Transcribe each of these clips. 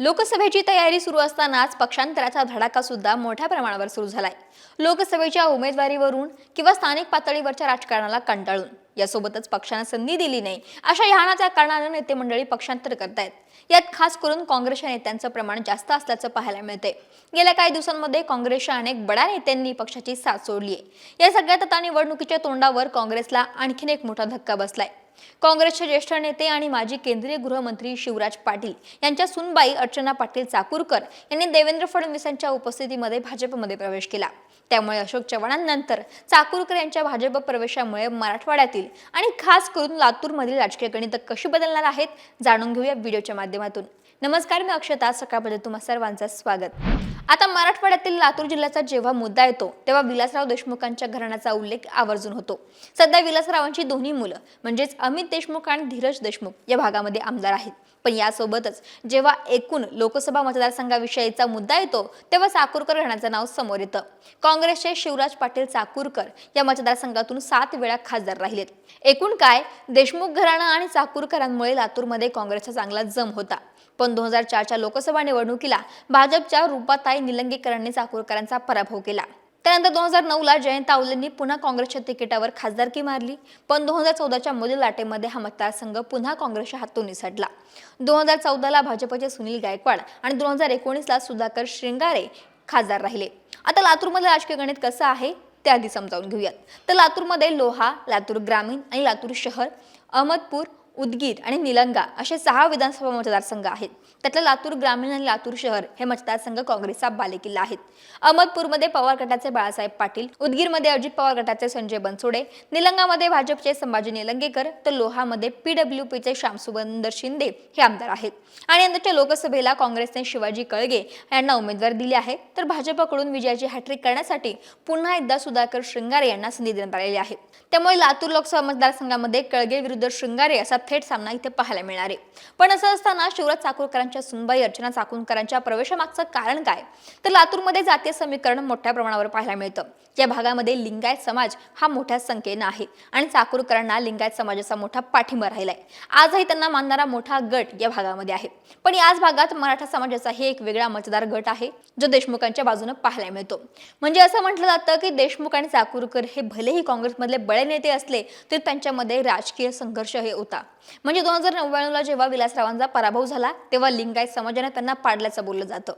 लोकसभेची तयारी सुरू असतानाच पक्षांतराचा धडाका सुद्धा मोठ्या प्रमाणावर सुरू झालाय. लोकसभेच्या उमेदवारीवरून किंवा स्थानिक पातळीवरच्या राजकारणाला कंटाळून. यासोबतच पक्षांना संधी दिली नाही अशा यानाच्या कारणानं नेते मंडळी पक्षांतर करतायत. यात खास करून काँग्रेसच्या नेत्यांचं प्रमाण जास्त असल्याचं पाहायला मिळते गेल्या काही दिवसांमध्ये काँग्रेसच्या अनेक बड्या नेत्यांनी पक्षाची साथ सोडली आहे या सगळ्यात आता निवडणुकीच्या तोंडावर काँग्रेसला आणखीन एक मोठा धक्का बसलाय. काँग्रेसचे ज्येष्ठ नेते आणि माजी केंद्रीय गृहमंत्री शिवराज पाटील यांच्या सुनबाई अर्चना पाटील चाकूरकर यांनी देवेंद्र फडणवीसांच्या उपस्थितीमध्ये भाजपमध्ये प्रवेश केला. त्यामुळे अशोक चव्हाणांनंतर चाकूरकर यांच्या भाजप प्रवेशामुळे मराठवाड्यातील आणि खास करून लातूरमधील राजकीय गणित कशी बदलणार आहेत जाणून घेऊया व्हिडिओच्या माध्यमातून. नमस्कार मी अक्षता. सकाळमध्ये तुम्हा सर्वांचं स्वागत. आता मराठवाड्यातील लातूर जिल्ह्याचा जेव्हा मुद्दा येतो तेव्हा विलासराव देशमुखांच्या घराण्याचा उल्लेख आवर्जून होतो. सध्या विलासरावांची दोन्ही मुलं म्हणजेच अमित देशमुख आणि धीरज देशमुख या भागामध्ये आमदार आहेत. पण यासोबतच जेव्हा एकूण लोकसभा मतदारसंघाविषयीचा मुद्दा येतो तेव्हा चाकूरकर घराण्याचं नाव समोर येतं. काँग्रेसचे शिवराज पाटील चाकूरकर या मतदारसंघातून सात वेळा खासदार राहिलेत. एकूण काय? देशमुख घराणं आणि चाकूरकरांमुळे लातूरमध्ये काँग्रेसचा चांगला जम होता. पण दोन हजार चारच्या लोकसभा निवडणुकीला भाजपच्या रुपाताई निलंगेकरांनी चाकूरकरांचा पराभव केला. त्यानंतर दोन हजार नऊला जयंत आवलेंनी पुन्हा काँग्रेसच्या तिकिटावर खासदारकी मारली. पण दोन हजार चौदाच्या मधील लाटेमध्ये हा मतदारसंघ पुन्हा काँग्रेसच्या हातून निसटला. दोन हजार चौदाला भाजपचे सुनील गायकवाड आणि दोन हजार एकोणीसला सुधाकर श्रृंगारे खासदार राहिले. आता लातूरमध्ये राजकीय गणित कसं आहे ते आधी समजावून घेऊयात. तर लातूरमध्ये लोहा लातूर ग्रामीण आणि लातूर शहर अहमदपूर उदगीर आणि निलंगा असे सहा विधानसभा मतदारसंघ आहेत. त्यातला लातूर ग्रामीण आणि लातूर शहर हे मतदारसंघ काँग्रेसचा बालेकिल्ला आहेत. अहमदपूरमध्ये पवार गटाचे बाळासाहेब पाटील उदगीरमध्ये अजित पवार गटाचे संजय बनसोडे निलंगामध्ये भाजपचे संभाजी निलंगेकर तर लोहामध्ये पीडब्ल्यू पीचे श्यामसुबंदर शिंदे हे आमदार आहेत. आणि यंदाच्या लोकसभेला काँग्रेसने शिवाजी कळगे यांना उमेदवार दिले आहे तर भाजपकडून विजयाची हॅट्रिक करण्यासाठी पुन्हा एकदा सुधाकर श्रृंगारे यांना संधी देण्यात आलेली आहे. त्यामुळे लातूर लोकसभा मतदारसंघामध्ये कळगे विरुद्ध श्रृंगारे असा थेट सामना इथे पाहायला मिळणार आहे. पण असं असताना शिवराज चाकूरकरांच्या सुनबाई अर्चना चाकूरकरांच्या प्रवेशामागचं कारण काय? तर लातूरमध्ये जातीय समीकरण मोठ्या प्रमाणावर पाहायला मिळतं. या भागामध्ये लिंगायत समाज हा मोठ्या संख्येनं आहे आणि चाकूरकरांना लिंगायत समाजाचा मोठा पाठिंबा राहिलाय. आजही त्यांना मानणारा मोठा गट या भागामध्ये आहे. पण याच भागात मराठा समाजाचाही एक वेगळा मतदार गट आहे जो देशमुखांच्या बाजूने पाहायला मिळतो. म्हणजे असं म्हटलं जातं की देशमुख आणि चाकूरकर हे भलेही काँग्रेसमधले बळे नेते असले तरी त्यांच्यामध्ये राजकीय संघर्ष हे होता. म्हणजे दोन हजार नव्याण्णवला जेव्हा विलासरावांचा पराभव झाला तेव्हा लिंगायत समाजाने त्यांना पाडल्याचं बोललं जातं.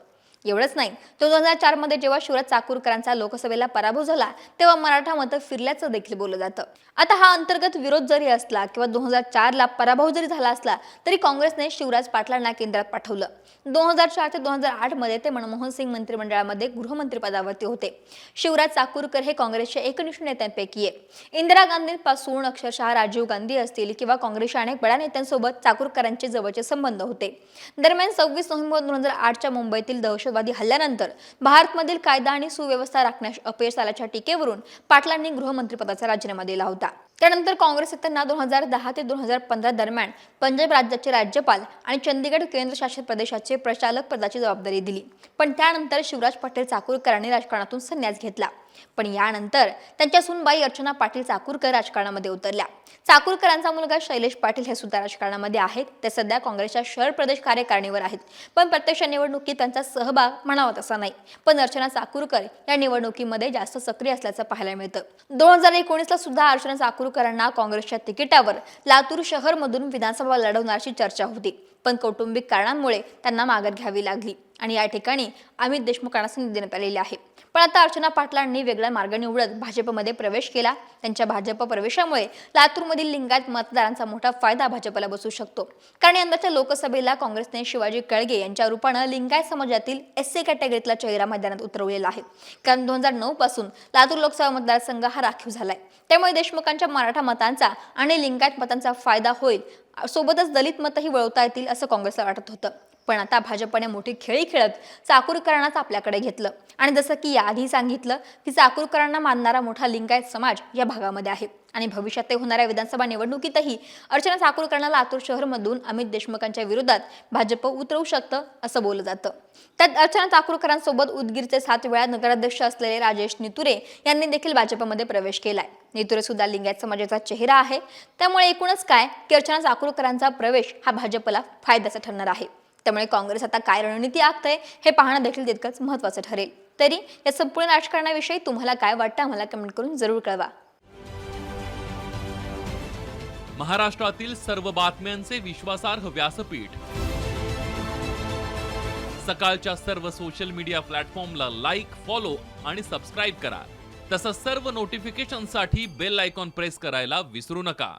एवढंच नाही. तो दोन हजार चारमध्ये जेव्हा शिवराज चाकूरकरांचा लोकसभेला पराभव झाला तेव्हा मराठा मतं फिरल्याचं देखील बोललं जातं. आता हा अंतर्गत विरोध जरी असला किंवा दोन हजार चारला पराभव जरी झाला असला तरी काँग्रेसने शिवराज पाटलांना केंद्रात पाठवलं. दोन हजार चार ते दोन हजार आठमध्ये ते मनमोहन सिंग मंत्रिमंडळामध्ये गृहमंत्री पदावरती होते. शिवराज चाकूरकर हे काँग्रेसच्या एकनिष्ठ नेत्यांपैकी आहे इंदिरा गांधींपासून अक्षरशः राजीव गांधी असतील किंवा काँग्रेसच्या अनेक बड्या नेत्यांसोबत चाकूरकरांचे जवळचे संबंध होते. दरम्यान सव्वीस नोव्हेंबर दोन हजार आठच्या मुंबईतील दहशतवादी हल्ल्यानंतर भारतमधील कायदा आणि सुव्यवस्था राखण्यास अपयश आल्याच्या टीकेवरून पाटलांनी गृहमंत्रीपदाचा राजीनामा दिला होता. त्यानंतर काँग्रेस त्यांना दोन हजार दहा ते दोन हजार पंधरा दरम्यान पंजाब राज्याचे राज्यपाल आणि चंदीगड केंद्रशासित प्रदेशाचे प्रचालक पदाची जबाबदारी दिली. पण त्यानंतर शिवराज पाटील चाकूरकरांनी राजकारणातून संन्यास घेतला. पण यानंतर त्यांच्या सुनबाई अर्चना पाटील चाकूरकर राजकारणामध्ये उतरल्या. चाकूरकरांचा मुलगा शैलेश पाटील हे सुद्धा राजकारणामध्ये आहेत. ते सध्या काँग्रेसच्या शहर प्रदेश कार्यकारिणीवर आहेत. पण प्रत्यक्ष निवडणुकीत त्यांचा सहभाग म्हणावा तसा नाही. पण अर्चना चाकूरकर या निवडणुकीमध्ये जास्त सक्रिय असल्याचं पाहायला मिळतं. दोन हजार एकोणीसला सुद्धा अर्चना चाकूरकरांना काँग्रेसच्या तिकिटावर. लातूर शहरमधून विधानसभा लढवण्याची चर्चा होती पण कौटुंबिक कारणांमुळे त्यांना माघार घ्यावी लागली. आणि या ठिकाणी अमित देशमुखांना संधी देण्यात आलेली आहे. पण आता अर्चना पाटलांनी वेगळा मार्ग निवडत भाजपमध्ये प्रवेश केला. त्यांच्या भाजप प्रवेशामुळे लातूरमधील लिंगायत मतदारांचा मोठा फायदा भाजपला बसू शकतो. कारण यंदाच्या लोकसभेला काँग्रेसने शिवाजी कळगे यांच्या रूपानं लिंगायत समाजातील एस सी कॅटेगरीतला चेहरा मैदानात उतरवलेला आहे. कारण दोन हजार नऊ पासून लातूर लोकसभा मतदारसंघ हा राखीव झालाय. त्यामुळे देशमुखांच्या मराठा मतांचा आणि लिंगायत मतांचा फायदा होईल. सोबतच दलित मतही वळवता येतील असं काँग्रेसला वाटत होतं. पण आता भाजपने मोठी खेळी खेळत चाकूरकरांनाच आपल्याकडे घेतलं. आणि जसं की याआधी सांगितलं की चाकूरकरांना मानणारा मोठा लिंगायत समाज या भागामध्ये आहे. आणि भविष्यात ते होणाऱ्या विधानसभा निवडणुकीतही अर्चना चाकूरकरांना लातूर शहरमधून अमित देशमुखांच्या विरोधात भाजप उतरवू शकतं असं बोललं जातं. त्यात अर्चना चाकूरकरांसोबत उदगीरचे सात वेळा नगराध्यक्ष असलेले राजेश नितुरे यांनी देखील भाजपमध्ये प्रवेश केलाय. नितुरे सुद्धा लिंगायत समाजाचा चेहरा आहे. त्यामुळे एकूणच काय की अर्चना चाकूरकरांचा प्रवेश हा भाजपला फायद्याचा ठरणार आहे. त्यामुळे काँग्रेस आता काय रणनीती आखतंय हे पाहणं देखील तितकंच महत्त्वाचं ठरेल. तरी या संपूर्ण राजकारणाविषयी तुम्हाला काय वाटतं आम्हाला कमेंट करून जरूर कळवा. महाराष्ट्रातील सर्व बातम्यांचे विश्वासार्ह व्यासपीठ. सकाळच्या सर्व सोशल मीडिया प्लॅटफॉर्मला लाईक फॉलो आणि सबस्क्राईब करा. तसंच सर्व नोटिफिकेशनसाठी बेल आयकॉन प्रेस करायला विसरू नका.